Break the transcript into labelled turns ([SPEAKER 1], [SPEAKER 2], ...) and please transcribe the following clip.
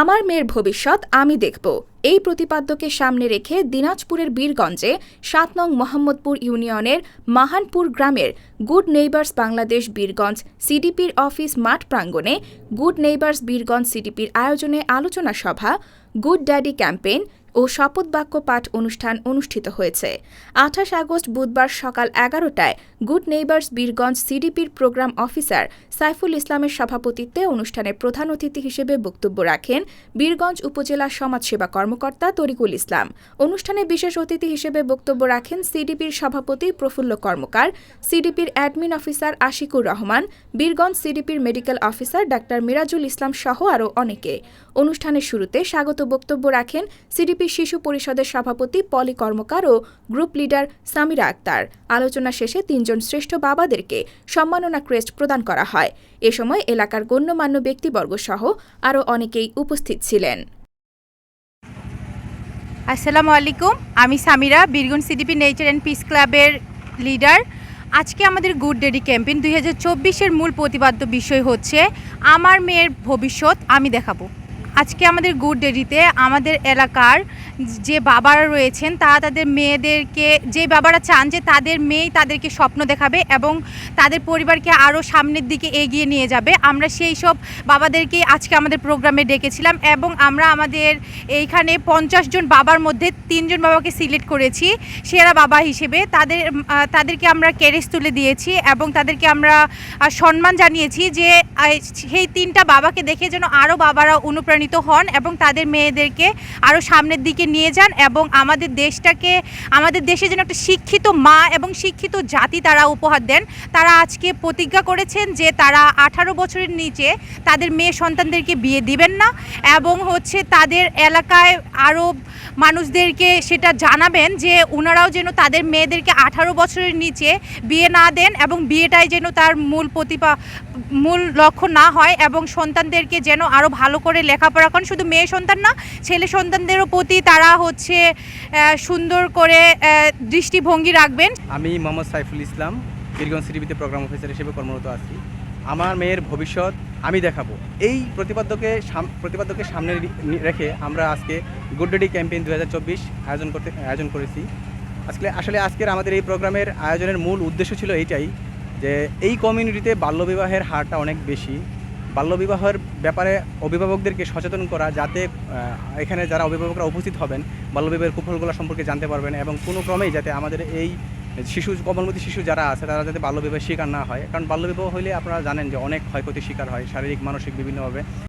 [SPEAKER 1] আমার মেয়ের ভবিষ্যৎ আমি দেখব। এই প্রতিপাদ্যকে সামনে রেখে দিনাজপুরের বীরগঞ্জে সাত নং মোহাম্মদপুর ইউনিয়নের মাহানপুর গ্রামের গুড নেইবার্স বাংলাদেশ বীরগঞ্জ সিডিপির অফিস মাঠ প্রাঙ্গণে গুড নেইবার্স বীরগঞ্জ সিডিপির আয়োজনে আলোচনা সভা, গুড ড্যাডি ক্যাম্পেইন ও শপথ বাক্য পাঠ অনুষ্ঠান অনুষ্ঠিত হয়েছে। আঠাশ আগস্ট বুধবার সকাল এগারোটায় গুড নেইবার্স বীরগঞ্জ সিডিপির প্রোগ্রাম অফিসার সাইফুল ইসলামের সভাপতিত্বে অনুষ্ঠানে প্রধান অতিথি হিসেবে বক্তব্য রাখেন বীরগঞ্জ উপজেলা সমাজসেবা কর্মকর্তা তরিকুল ইসলাম। অনুষ্ঠানে বিশেষ অতিথি হিসেবে বক্তব্য রাখেন সিডিপির সভাপতি প্রফুল্ল কর্মকার, সিডিপির অ্যাডমিন অফিসার আশিকুর রহমান, বীরগঞ্জ সিডিপির medical officer doctor Mirajul Islam সহ আরও অনেকে। অনুষ্ঠানের শুরুতে স্বাগত বক্তব্য রাখেন সিডিপি শিশু পরিষদের সভাপতি, পলি কর্মকার ও গ্রুপ লিডার সামিরা আক্তার। আলোচনা শেষে তিনজন শ্রেষ্ঠ বাবাদেরকে সম্মাননা ক্রেস্ট প্রদান করা হয়। এ সময় এলাকার গণ্যমান্য ব্যক্তিবর্গ সহ আরও অনেকেই উপস্থিত ছিলেন।
[SPEAKER 2] আসসালামু আলাইকুম, আমি Samira Birganj CDP nature and peace ক্লাবের লিডার। আজকে আমাদের গুড ডেডি ক্যাম্পেইন দুই হাজার মূল প্রতিপাদ্য বিষয় হচ্ছে, আমার মেয়ের ভবিষ্যৎ আমি দেখাবো। আজকে আমাদের গুড ডেডিতে আমাদের এলাকার যে বাবারা রয়েছেন, তারা তাদের মেয়েদেরকে, যে বাবারা চান যে তাদের মেয়েই তাদেরকে স্বপ্ন দেখাবে এবং তাদের পরিবারকে আরও সামনের দিকে এগিয়ে নিয়ে যাবে। আমরা সেই সব বাবাদেরকে আজকে আমাদের প্রোগ্রামে ডেকেছিলাম এবং আমরা আমাদের এইখানে পঞ্চাশ জন বাবার মধ্যে তিনজন বাবাকে সিলেক্ট করেছি, সেরা বাবা হিসেবে। তাদের, তাদেরকে আমরা ক্যারেজ তুলে দিয়েছি এবং তাদেরকে আমরা সম্মান জানিয়েছি যে সেই তিনটা বাবাকে দেখে যেন আরও বাবারা অনুপ্রাণিত হন এবং তাদের মেয়েদেরকে আরও সামনের দিকে নিয়ে যান এবং আমাদের দেশটাকে, আমাদের দেশে যেন একটা শিক্ষিত মা এবং শিক্ষিত জাতি তারা উপহার দেন। তারা আজকে প্রতিজ্ঞা করেছেন যে তারা আঠারো বছরের নিচে তাদের মেয়ে সন্তানদেরকে বিয়ে দিবেন না এবং হচ্ছে তাদের এলাকায় আরও মানুষদেরকে সেটা জানাবেন যে ওনারাও যেন তাদের মেয়েদেরকে আঠারো বছরের নিচে বিয়ে না দেন এবং বিয়েটাই যেন তার মূল প্রতিপা, মূল লক্ষ্য না হয় এবং সন্তানদেরকে যেন আরও ভালো করে লেখাপড়া করেন শুধু মেয়ে সন্তান না, ছেলে সন্তানদেরও প্রতি তারা হচ্ছে সুন্দর করে দৃষ্টিভঙ্গি রাখবেন।
[SPEAKER 3] আমি মোহাম্মদ সাইফুল ইসলাম, বীরগঞ্জ সিটিভিতে প্রোগ্রাম অফিসার হিসেবে কর্মরত আছি। আমার মেয়ের ভবিষ্যৎ আমি দেখাবো। এই প্রতিপাদ্যকে প্রতিপাদ্যকে সামনে রেখে আমরা আজকে গুড ডেডি ক্যাম্পেইন দু হাজার চব্বিশ আয়োজন করতে, আয়োজন করেছি। আজকে, আসলে আজকের আমাদের এই প্রোগ্রামের আয়োজনের মূল উদ্দেশ্য ছিল এইটাই যে এই কমিউনিটিতে বাল্যবিবাহের হারটা অনেক বেশি। বাল্যবিবাহের ব্যাপারে অভিভাবকদেরকে সচেতন করা যাতে এখানে যারা অভিভাবকরা উপস্থিত হবেন, বাল্যবিবাহের কুফলগুলো সম্পর্কে জানতে পারবেন এবং কোনো ক্রমেই যাতে আমাদের এই শিশু, কমলমতি শিশু যারা আছে, তারা যাতে বাল্যবিবাহের শিকার না হয়। কারণ বাল্যবিবাহ হলে আপনারা জানেন যে অনেক ক্ষয়ক্ষতির শিকার হয়, শারীরিক, মানসিক বিভিন্নভাবে।